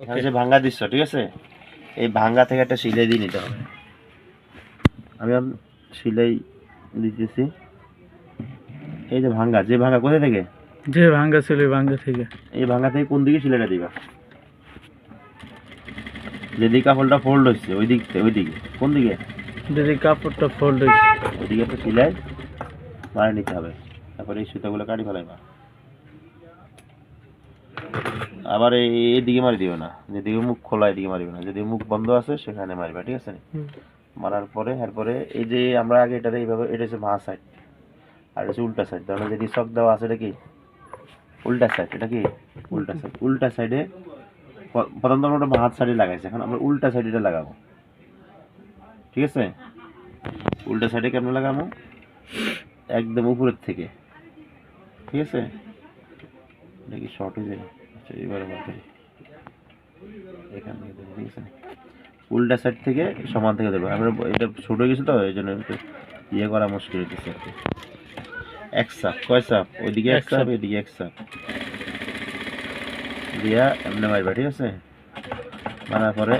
এখানে যে ভাঙ্গা দৃশ্য ঠিক আছে? এই ভাঙ্গা থেকে একটা সিলাই দিয়ে নিতে হবে। আমি সিলাই দিতেছি। এই যে ভাঙ্গা যে ভাঙ্গা কোথা থেকে? যে ভাঙ্গা ছিল ওই ভাঙ্গা থেকে। এই ভাঙ্গা থেকে কোন দিকে সিলাইটা দিবা? যেদিকে কাপড়টা ফোল্ড হচ্ছে ওই দিক থেকে ওই দিকে। কোন দিকে? যদি কাপড়টা ফোল্ড হয়েছে ওইদিকে একটা সিলাই মারে নিতে হবে। তারপরে এই সুতাগুলো কাটি ফেলাইবা। আবার এই এইদিকে মারি দিও না। যেদিকে মুখ খোলা এদিকে মারিবে না। যদি মুখ বন্ধ আছে সেখানে মারিবা ঠিক আছে? মারার পরে এরপরে এই যে আমরা আগে এটা এইভাবে এটা হচ্ছে ভাঁ সাইড আর হচ্ছে উল্টা সাইড তাহলে যেটি শক দেওয়া আছে এটা কি? উল্টা সাইড এটা কি? উল্টা সাইড উল্টা সাইডে প্রথম তো আমরা হাত সাইডে লাগাইছি। এখন আমরা উল্টা সাইডে এটা লাগাবো। ঠিক আছে? উল্টা সাইডে কেমন লাগাবো? একদম উপরের থেকে। ঠিক আছে? এটা কি শর্ট হয়ে যাবে? এবার আবার করি। এখান থেকে দেবো ঠিক আছে? উল্টা সাইড থেকে সমান থেকে দেবো আমরা এটা ছোট হয়ে গেছে তো এই জন্য একটু ইয়ে করা মুশকিল হচ্ছে আর কি। এক সাপ কয় সাপ? ওইদিকে এক সাপ। এদিকে এক সাপ। দিয়া এমনি মারবা ঠিক আছে? মারার পরে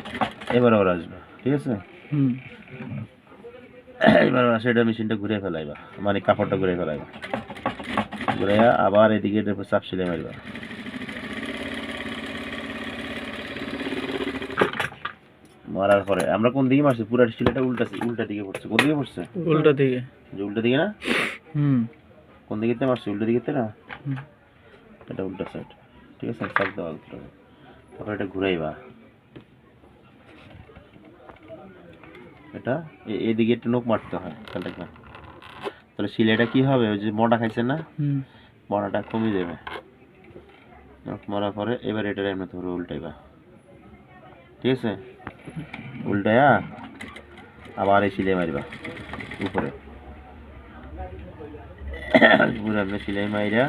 এবার ওরা আসবে ঠিক আছে? এবার সেটা মেশিনটা ঘুরে ফেলাইবা মানে কাপড়টা ঘুরে ফেলাইবা। ঘুরাইয়া আবার এদিকে চাপ সিলাই মারবা। মারার পরে। আমরা কোন দিকে মারছি? পুরা সিলাইটা উল্টা উল্টা দিকে পড়ছে। কোন দিকে পড়ছে? উল্টা দিকে। যে উল্টা দিকে না? হুম। কোন দিকে মারছি? উল্টা দিকে না? হুম। এটা উল্টা সাইড ঠিক আছে দেওয়া উল্টা তারপর এটা ঘুরাইবা এটা? এদিকে একটু নোক মারতে হয় তাহলে দেখবেন তাহলে সিলাইটা কি হবে? ওই যে মোটা খাইছে না? হুম। মোটাটা কমে যাবে নোক মারার পরে এবার এটা এমনি ধরে উল্টাইবা। ঠিক আছে? উল্টায়া আবার এই সিলাই মারবা উপরে। পুরো এমনি সিলাই মাইরা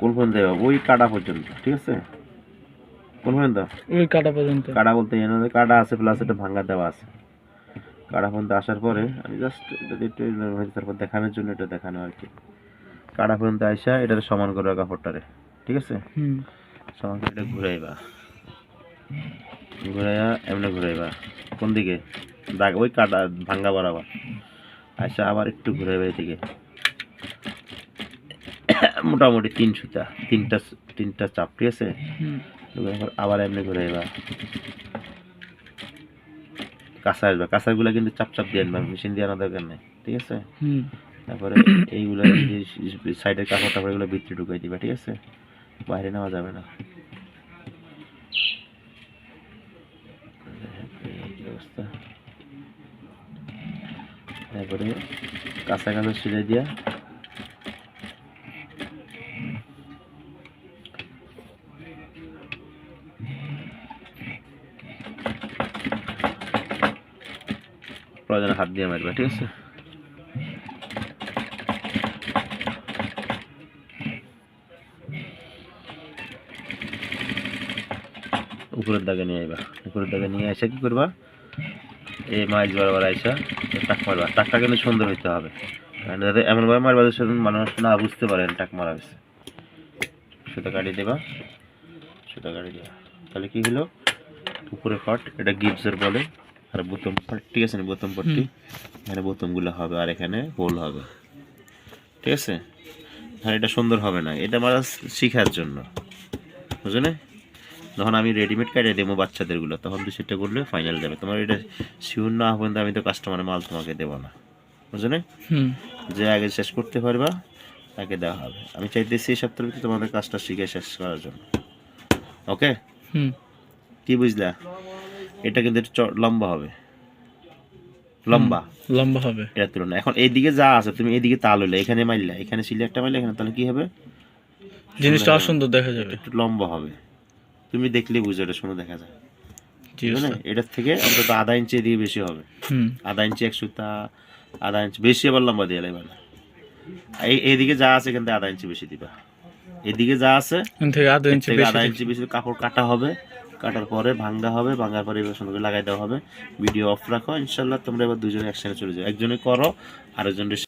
কোন যাবে? ওই কাটা পর্যন্ত ঠিক আছে? কোন পর্যন্ত ওই কাটা পর্যন্ত। কাটা বলতে কাটা আছে প্লাস এটা দেওয়া আছে। কাটা পর্যন্ত আসার পরে আমি জাস্ট এটা একটু তারপর দেখানোর জন্য এটা দেখানো আর কি। কাটা পর্যন্ত আইসা এটাতে সমান করে কাপড়টারে ঠিক আছে? হুম। সমান করে এটা ঘুরাইবা। ঘুরাইয়া এমনি ঘুরাইবা। কোন দিকে? দাগ ওই কাটা ভাঙ্গা বরাবর। আচ্ছা আবার একটু ঘুরাইবা এদিকে। মোটামুটি তিন সুতা তিনটা তিনটা চাপ ঠিক আছে? আবার এমনি ঘুরাইবা। কাঁচা আসবে। কাঁচাগুলো কিন্তু চাপ চাপ দিয়ে আনবা মেশিন দিয়ে আনা দরকার নেই। ঠিক আছে? তারপরে এইগুলো সাইডের কাপড় টাপড় এগুলো ভিতরে ঢুকাই দিবা, ঠিক আছে? বাইরে নেওয়া যাবে না। তারপরে কাঁচা কাঁচা সিলাই দিয়া প্রয়োজনে হাত দিয়ে মারবা, ঠিক আছে? উপরের দাগে নিয়ে আইবা। উপরের দাগে নিয়ে এসে কি করবা? এই মাছ বরাবর আইসা টাক মারবা। টাকটা কিন্তু সুন্দর হইতে হবে। যাতে এমনভাবে মারবা যে সেদিন মানুষ না বুঝতে পারেন টাক মারা হয়েছে সুতা কাটিয়ে দেবা। সুতা কাটিয়ে দেবা। তাহলে কি হলো? উপরে পাট এটা গিপসের বলে। আর বোতম পাট ঠিক আছে না? বোতম পাটটি এখানে বোতমগুলো হবে আর এখানে হোল হবে। ঠিক আছে? হ্যাঁ এটা সুন্দর হবে না। এটা মারা শিখার জন্য। বুঝলে? যখন আমি রেডিমেড কাটিয়ে দেবো বাচ্চাদেরগুলো তখন তো সেটা করলে ফাইনাল যাবে তোমার এটা শিওর না পর্যন্ত আমি তো কাস্টমারের মাল তোমাকে দেবো না। বুঝলে? হুম। যে আগে শেষ করতে পারবা তাকে দেওয়া হবে। আমি চাইতেছি এই সপ্তাহের ভিতরে তোমাদের কাজটা শিখে শেষ করার জন্য। ওকে হুম। কি বুঝলা? এটা কিন্তু লম্বা হবে। লম্বা। লম্বা হবে। এটার তুলনা এখন এইদিকে যা আছে তুমি এইদিকে তাল হইলে এখানে মারলে এখানে সিলে একটা মারলে এখানে তাহলে কি হবে? জিনিসটা অসুন্দর দেখা যাবে। একটু লম্বা হবে। তুমি দেখলে বুঝো এটা শুনে দেখা যায়। এটার থেকে অন্তত আধা ইঞ্চি এদিকে বেশি হবে। আধা ইঞ্চি এক সুতা আধা ইঞ্চি বেশি আবার লম্বা দিয়ে লাগবে না এই এইদিকে যা আছে কিন্তু আধা ইঞ্চি বেশি দিবা। এদিকে যা আছে আধা ইঞ্চি বেশি আধা ইঞ্চি বেশি কাপড় কাটা হবে। কাটার পরে ভাঙ্গা হবে ভাঙ্গার পরে এবার সুন্দর লাগাই দেওয়া হবে। ভিডিও অফ রাখো ইনশাল্লাহ তোমরা এবার দুজনে একসাথে চলে যাও। একজনে করো আরেকজনের